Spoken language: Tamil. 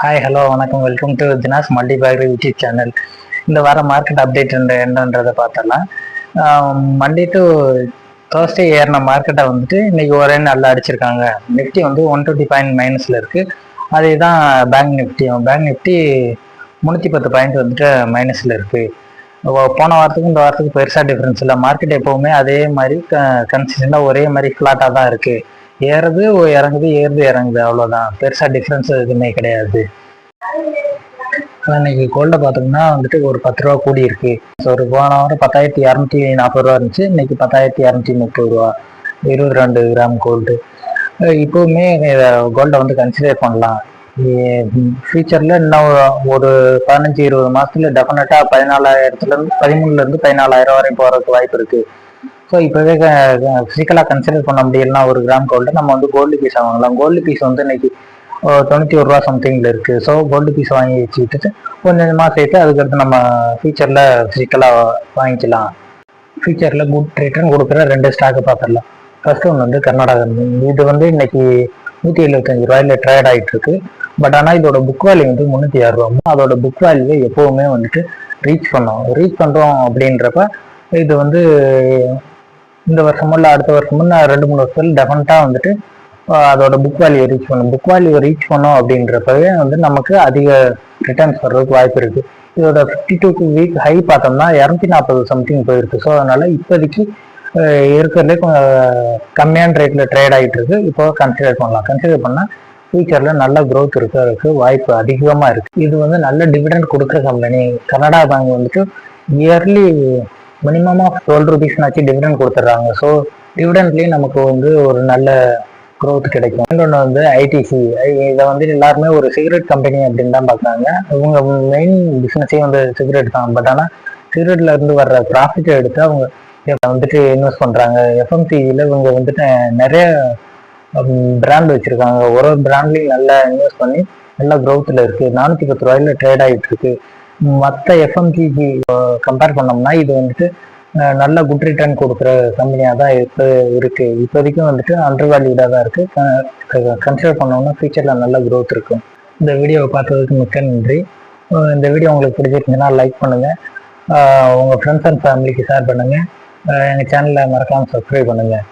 ஹாய் ஹலோ வணக்கம். Welcome to Dinas multi bakery YouTube channel இந்த வார மார்க்கெட் அப்டேட் என்னன்றதை பார்த்தலாம் மண்டே டு தேர்ஸ்டே ஏறின மார்க்கெட்டை வந்துட்டு இன்னைக்கு ஒரே நல்லா அடிச்சிருக்காங்க. நிஃப்டி வந்து ஒன் டுவெண்ட்டி பாயிண்ட் மைனஸில் இருக்குது அதே தான் பேங்க் நிஃப்டியும் பேங்க் நிஃப்டி முந்நூற்றி பத்து பாயிண்ட் வந்துட்டு மைனஸில் இருக்குது போன வாரத்துக்கும் இந்த வாரத்துக்கு பெருசாக டிஃப்ரென்ஸ் இல்லை. மார்க்கெட் எப்போவுமே அதே மாதிரி கன்சிஸ்டண்டாக ஒரே மாதிரி ஃப்ளாட்டாக தான் இருக்குது ஏறது ஓ- இறங்குது ஏறுது இறங்குது. அவ்வளோதான் பெருசாக டிஃப்ரென்ஸ் எதுவுமே கிடையாது. ஆனா, இன்னைக்கு கோல்டை பார்த்தோம்னா வந்துட்டு ஒரு பத்து ரூபா கூடி இருக்கு. ஸோ ஒரு போன வாரம் பத்தாயிரத்தி இரநூத்தி நாற்பது ரூபா இருந்துச்சு. இன்னைக்கு பத்தாயிரத்தி இரநூத்தி முப்பது ரூபா. இருபது ரெண்டு கிராம் கோல்டு இப்போவுமே கோல்டை வந்து கன்சிடர் பண்ணலாம். ஃபியூச்சரில் இன்னும் ஒரு பதினஞ்சு இருபது மாதத்துல டெஃபினட்டாக பதினாலாயிரத்துலேருந்து பதிமூணுலேருந்து பதினாலாயிரம் வரையும் போகிறதுக்கு வாய்ப்பு இருக்குது ஸோ இப்போவே ஃபிசிக்கலாக கன்சிடர் பண்ண முடியலனா ஒரு கிராம் கோல்டு நம்ம வந்து கோல்டு பீஸ் வாங்கலாம். கோல்டு பீஸ் வந்து இன்னைக்கு தொண்ணூற்றி ஒரு ரூபா சம்திங்கில் இருக்குது ஸோ கோல்டு பீஸ் வாங்கி வச்சுக்கிட்டு கொஞ்சம் கொஞ்சமாக சேர்த்து அதுக்கடுத்து நம்ம ஃபியூச்சரில் ஃபிசிக்கலாக வாங்கிக்கலாம். ஃபியூச்சரில் குட் ரிட்டர்ன் கொடுக்குற ரெண்டு ஸ்டாக்கு பார்த்துடலாம். ஃபர்ஸ்ட் ஒன்று வந்து கர்நாடகா இது வந்து இன்னைக்கு நூற்றி எழுபத்தஞ்சு ரூபாயில் ட்ரேட் ஆகிட்டு இருக்கு. பட் ஆனால் இதோட புக் வேல்யூ வந்து முந்நூற்றி ஆறு ரூபா. அதோட புக் வேல்யூ எப்போவுமே வந்துட்டு ரீச் பண்ணோம். ரீச் பண்ணுறோம் அப்படின்றப்ப இது வந்து இந்த வருஷமோ இல்லை அடுத்த வருஷமோ நான் ரெண்டு மூணு வருஷத்துல டெஃபினட்டாக வந்துட்டு அதோட புக் வேல்யூ ரீச் பண்ணும் புக் வேல்யூ ரீச் பண்ணோம் அப்படின்றப்பவே வந்து நமக்கு அதிக ரிட்டர்ன்ஸ் வர்றதுக்கு வாய்ப்பு இருக்கு. இதோட ஃபிஃப்டி டூ வீக் ஹை பார்த்தோம்னா இரநூத்தி நாற்பது சம்திங் போயிருக்கு. ஸோ அதனால இப்போதைக்கு இருக்கிறதே இருக்கிறதுலே கொஞ்சம் கம்மியான ரேட்ல ட்ரேட் ஆகிட்டு இருக்கு. இப்போ கன்சிடர் பண்ணலாம். கன்சிடர் பண்ணால் ஃபியூச்சரில் நல்ல க்ரோத் இருக்கிறதுக்கு வாய்ப்பு அதிகமாக இருக்குது இது வந்து நல்ல டிவிடெண்ட் கொடுக்குற கம்பெனி கனடா பேங்க் வந்துட்டு இயர்லி மினிமம் ஆஃப் டுவெல் ருபீஸ்னாச்சும் டிவிடெண்ட் கொடுத்துட்றாங்க. ஸோ டிவிடெண்ட்லேயும் நமக்கு வந்து ஒரு நல்ல க்ரோத் கிடைக்கும். இன்னொன்று வந்து ஐடிசி இதை வந்து எல்லாருமே ஒரு சிகரெட் கம்பெனி அப்படின்னு தான் பார்க்குறாங்க. இவங்க மெயின் பிஸ்னஸே வந்து சிகரெட் தான். பட் ஆனால் சிகரெட்ல இருந்து வர்ற ப்ராஃபிட்டை எடுத்து அவங்க வந்துட்டு இன்வெஸ்ட் பண்ணுறாங்க எஃப்எம்சியில் இவங்க வந்துட்டு நிறைய பிராண்ட் வச்சுருக்காங்க. ஒரு ஒரு பிராண்ட்லேயும் நல்லா இன்வெஸ்ட் பண்ணி நல்ல க்ரோத்தில் இருக்குது நானூற்றி பத்து ரூபாயில ட்ரேட் ஆகிட்டு இருக்குது மற்ற எஃப்எம்சிஜி கம்பேர் பண்ணோம்னா இது வந்துட்டு நல்ல குட் ரிட்டர்ன் கொடுக்குற கம்பெனியாக தான் இப்போ இருக்கு. இப்போதைக்கும் வந்துட்டு அண்டர் வேல்யூடாக தான் இருக்கு. கன்சிடர் பண்ணோம்னா ஃபியூச்சரில் நல்ல க்ரோத் இருக்கும். இந்த வீடியோவை பார்த்ததுக்கு மிக்க நன்றி. இந்த வீடியோ உங்களுக்கு பிடிச்சிருந்துச்சுன்னா லைக் பண்ணுங்கள் உங்கள் ஃப்ரெண்ட்ஸ் அண்ட் ஃபேமிலிக்கு ஷேர் பண்ணுங்கள் எங்கள் சேனலில் சேனலை மறக்காம சப்ஸ்கிரைப் பண்ணுங்கள்